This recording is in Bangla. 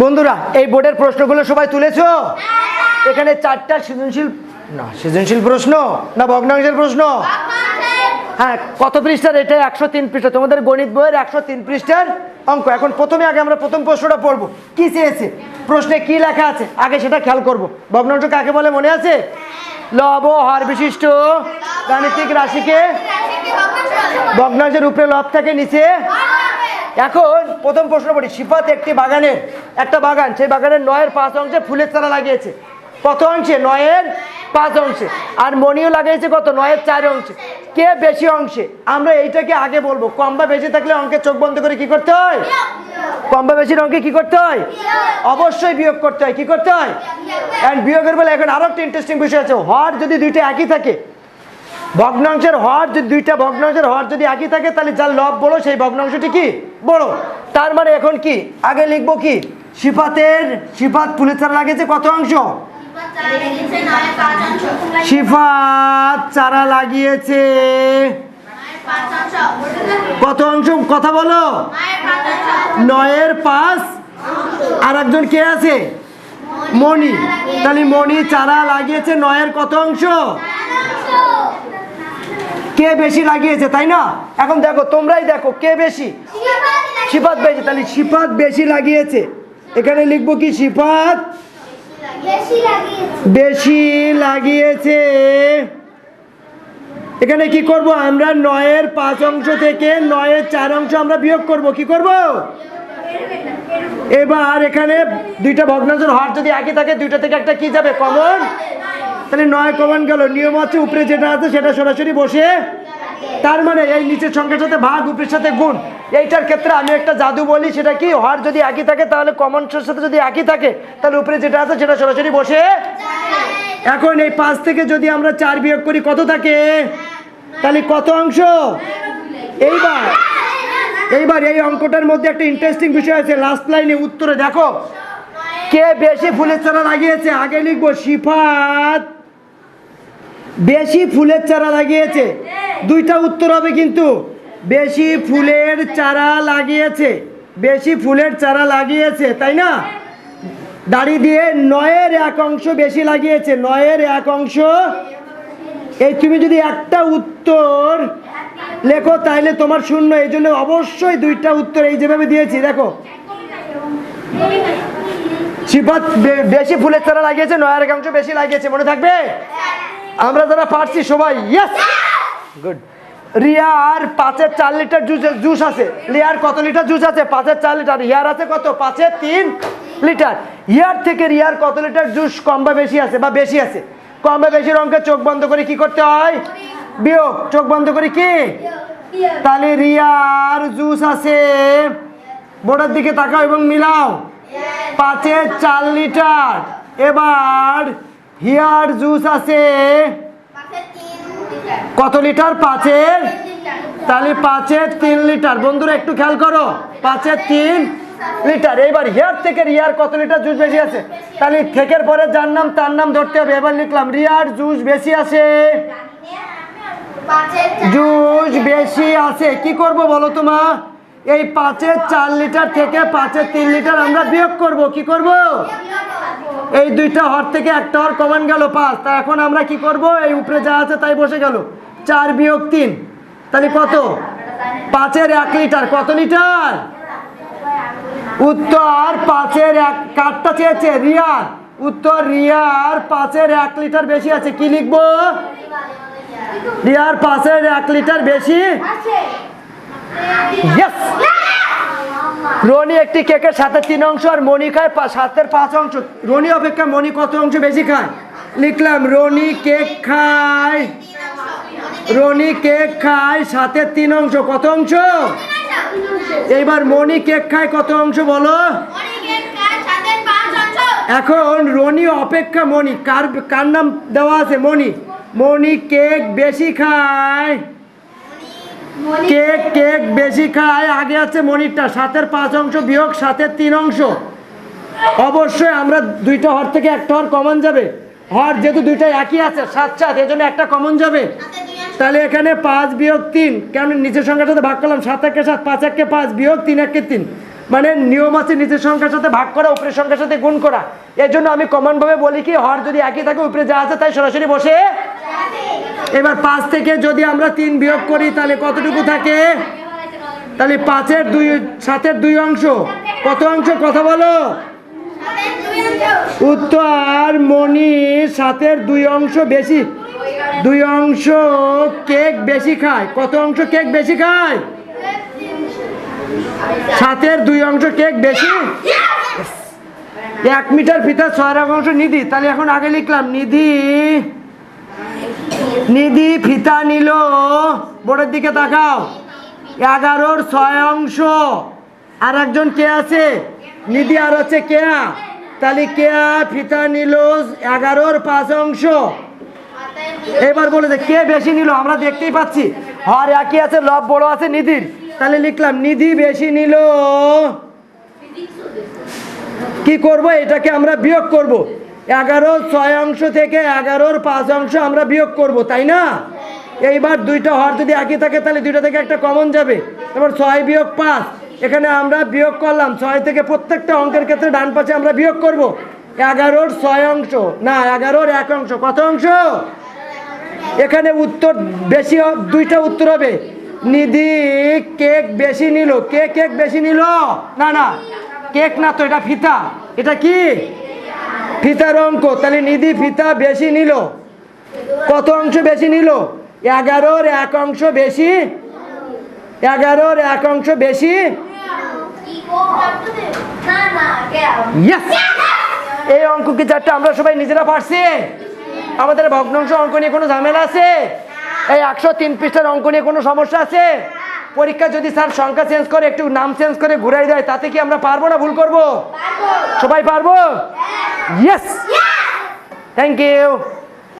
বন্ধুরা, এই বোর্ডের প্রশ্নগুলো সবাই তুলেছো? এখানে চারটা সৃজনশীল না, সৃজনশীল প্রশ্ন? না, ভগ্নাংশের প্রশ্ন? হ্যাঁ কত পৃষ্ঠার? এটা একশো তিন পৃষ্ঠা। তোমাদের গণিত বইয়ের একশো তিন পৃষ্ঠার অঙ্ক। এখন প্রথমে আগে আমরা প্রথম প্রশ্নটা পড়ব। কি চেয়েছে? প্রশ্নে কি লেখা আছে? আগে সেটা খেয়াল করব। ভগ্নাংশ কাকে বলে মনে আছে? লব হর বিশিষ্ট গাণিতিক রাশিকে ভগ্নাংশের উপরে লব থাকে, নিচে এখন প্রথম প্রশ্ন পড়ি সিফাত একটি বাগানের একটা বাগান, সেই বাগানের নয়ের পাঁচ অংশে ফুলের চারা লাগিয়েছে। কত অংশে? নয়ের পাঁচ অংশে। আর মণিও লাগিয়েছে কত? নয়ের চার অংশে। কে বেশি অংশে? আমরা এইটাকে আগে বলব। কম বা বেশি থাকলে অঙ্কে চোখ বন্ধ করে কি করতে হয়? কম বা বেশির অঙ্কে কি করতে হয়? অবশ্যই বিয়োগ করতে হয়। কি করতে হয়? অ্যান্ড বিয়োগের বলে এখন আরও একটা ইন্টারেস্টিং বিষয় আছে। হর যদি দুইটা একই থাকে ভগ্নাংশের হর যদি দুইটা ভগ্নাংশের হর যদি একই থাকে, তাহলে যার লব বড়, সেই ভগ্নাংশটি কি? বড়। তার মানে এখন কি? আগে লিখব কি? সিফাতের সিফাত ফুলের চারা লাগিয়েছে কত অংশ? সিফাত চারা লাগিয়েছে কত অংশ? কথা বলো। নয়ের পাঁচ। আর একজন কে আছে? মণি। তাহলে মণি চারা লাগিয়েছে নয়ের কত অংশ? কে বেশি লাগিয়েছে, তাই না? এখন দেখো, তোমরাই দেখো, কে বেশি? সিফাত বেশি, তাহলে সিফাত বেশি লাগিয়েছে। এখানে লিখব কি সিফাত বেশি লাগিয়েছে। এখানে কি করব আমরা? নয়ের পাঁচ অংশ থেকে নয়ের চার অংশ আমরা বিয়োগ করব, কি করব? এবার এখানে দুইটা ভগ্নাংশের হর যদি একই থাকে, দুইটা থেকে একটা কি যাবে? কমন? তাহলে নয় কমন গেল, নিয়ম আছে, উপরে যেটা আছে সেটা সরাসরি বসে। তার মানে এই নিচের সংখ্যার সাথে ভাগ, উপরের সাথে গুণ। এইটার ক্ষেত্রে আমি একটা জাদু বলি, সেটা কি? হর যদি একই থাকে, তাহলে কমনসের সাথে যদি একই থাকে, তাহলে উপরে যেটা আছে সেটা সরাসরি বসে। এখন এই পাঁচ থেকে যদি আমরা চার বিয়োগ করি, কত থাকে? তাহলে কত অংশ? এইবার এইবার এই অঙ্কটার মধ্যে একটা ইন্টারেস্টিং বিষয় আছে। লাস্ট লাইনে উত্তরে দেখো। কে বেশি ফুলের চারা লাগিয়েছে? আগে লিখব সিফাত বেশি ফুলের চারা লাগিয়েছে। দুইটা উত্তর হবে কিন্তু। বেশি ফুলের চারা লাগিয়েছে। বেশি ফুলের চারা লাগিয়েছে, তাই না? দাড়ি দিয়ে নয়ের এক অংশ বেশি লাগিয়েছে, নয়ের এক অংশ। এই তুমি যদি একটা উত্তর লেখো, তাইলে তোমার শূন্য। এই জন্য অবশ্যই দুইটা উত্তর এই যেভাবে দিয়েছি, দেখো। সিফাত বেশি ফুলের চারা লাগিয়েছে, নয়ের এক অংশ বেশি লাগিয়েছে, মনে থাকবে? আমরা যারা পারছি সবাই ইয়েস গুড রিয়ার পাঁচের চার লিটার জুস জুস আছে। রিয়ার কত লিটার জুস আছে? পাঁচের চার লিটার। ইয়ার আছে কত? পাঁচের তিন লিটার। ইয়ার থেকে রিয়ার কত লিটার জুস কম বা বেশি আছে? বা বেশি আছে? কম বা বেশির অঙ্কে চোখ বন্ধ করে কি করতে হয়? বিয়োগ। চোখ বন্ধ করে কি? তাহলে রিয়ার জুস আছে। বোর্ডের দিকে তাকাও এবং মিলাও। পাঁচের চার লিটার। এবার হিয়ার জুস আছে। কত লিটার? পাঁচের? তাহলে পাঁচের তিন লিটার। বন্ধুরা, একটু খেয়াল করো। পাঁচের তিন লিটার। এইবার হিয়ার থেকে রিয়ার কত লিটার জুস বেশি আছে? তাহলে থেকের পরে যার নাম, তার নাম ধরতে হবে। এবার লিখলাম, রিয়ার জুস বেশি আছে। জুস বেশি আছে। কি করব বলো তোমা এই পাঁচের চার লিটার থেকে পাঁচের তিন লিটার আমরা বিয়োগ করব। কি করব? এই দুইটা হর থেকে একটা হর কমান গেল পাঁচ। তা এখন আমরা কি করব? এই উপরে যা আছে তাই বসে গেল। চার বিয়োগ তিন। তাহলে কত? পাঁচের এক লিটার। কত লিটার? উত্তর পাঁচের এক। কাঠটা চেয়েছে? রিয়ার। উত্তর রিয়ার পাঁচের এক লিটার বেশি আছে। কি লিখব? রিয়ার পাঁচের এক লিটার বেশি? Yes! রনি একটি কেকের সাথে তিন অংশ আর মনি খায় সাতের পাঁচ অংশ। রনি অপেক্ষা মনি কত অংশ বেশি খায়? লিখলাম, রনি কেক খায়। রনি কেক খায়, সাতের তিন অংশ। কত অংশ? এইবার মনি কেক খায় কত অংশ বলো? এখন রনি অপেক্ষা মনি কার কার নাম দেওয়া আছে? মনি মনি কেক বেশি খায়। কেক কেক বেশি খায় আগে আছে মনিরটা সাতের পাঁচ অংশ বিয়োগ সাতের তিন অংশ। অবশ্যই আমরা দুইটা হর থেকে একটা হর কমন যাবে। হর যেহেতু দুইটা একই আছে সাত সাত এই জন্য একটা কমন যাবে। তাহলে এখানে পাঁচ বিয়োগ তিন কেন নিচের সংখ্যার সাথে ভাগ করলাম? সাত একে সাত পাঁচ একে পাঁচ বিয়োগ তিন একে তিন। মানে নিয়ম আছে নিচের সংখ্যার সাথে ভাগ করা উপরের সংখ্যার সাথে গুণ করা। এর জন্য আমি কমন ভাবে বলি কি হর যদি একই থাকে উপরে যা আছে তাই সরাসরি বসে এবার পাঁচ থেকে যদি আমরা তিন বিয়োগ করি, তাহলে কতটুকু থাকে? তাহলে পাঁচের দুই, সাতের দুই অংশ। কত অংশ? কথা বলো। উত্তর মণি, সাতের দুই অংশ বেশি। দুই অংশ কেক বেশি খায়। কত অংশ কেক বেশি খায়? সাতের দুই অংশ কেক বেশি? এক মিটার ফিতা ছয় অংশ নিধি। তাহলে এখন আগে লিখলাম, নিধি নিধি ফিতা নিল। বোর্ডের দিকে তাকাও। এগারোর ছয় অংশ। আর একজন কে আছে? নিধি আর হচ্ছে কেয়া। তাহলে কেয়া ফিতা নিল এগারোর পাঁচ অংশ। এবার বলে যে কে বেশি নিল? আমরা দেখতেই পাচ্ছি। হর একই আছে, লব বড় আছে, নিধির। তাহলে লিখলাম, নিধি বেশি নিল। কি করব? এটাকে আমরা বিয়োগ করব। এগারো ছয় অংশ থেকে এগারোর পাঁচ অংশ আমরা বিয়োগ করব, তাই না? এইবার দুইটা হর যদি একই থাকে, তাহলে দুইটা থেকে একটা কমন যাবে। এবার ছয় বিয়োগ পাঁচ, এখানে আমরা বিয়োগ করলাম। ছয় থেকে প্রত্যেকটা অঙ্কের ক্ষেত্রে ডান পাশে আমরা বিয়োগ করব। এগারোর ছয় অংশ, না, এগারোর এক অংশ। কত অংশ? এখানে উত্তর বেশি দুইটা উত্তর হবে। নিধি কেক বেশি নিল। কে কেক বেশি নিল? না না, কেক না তো, এটা ফিতা। এটা কি? ফিতার অঙ্ক তাহলে নিধি ফিতা বেশি নিল। কত অংশ বেশি নিল? এগারোর এক অংশ বেশি। এগারোর এক অংশ বেশি! এই অঙ্ক কি চারটা? আমরা সবাই নিজেরা পারছি? আমাদের ভগ্নাংশ অঙ্ক নিয়ে কোনো ঝামেলা আছে? এই একশো তিন পৃষ্ঠার অঙ্ক নিয়ে কোনো সমস্যা আছে? পরীক্ষা যদি স্যার সংখ্যা চেঞ্জ করে একটু নাম চেঞ্জ করে ঘুরাই দেয় তাতে কি আমরা পারব না? ভুল করব? সবাই পারব? Yes! yes! Thank you.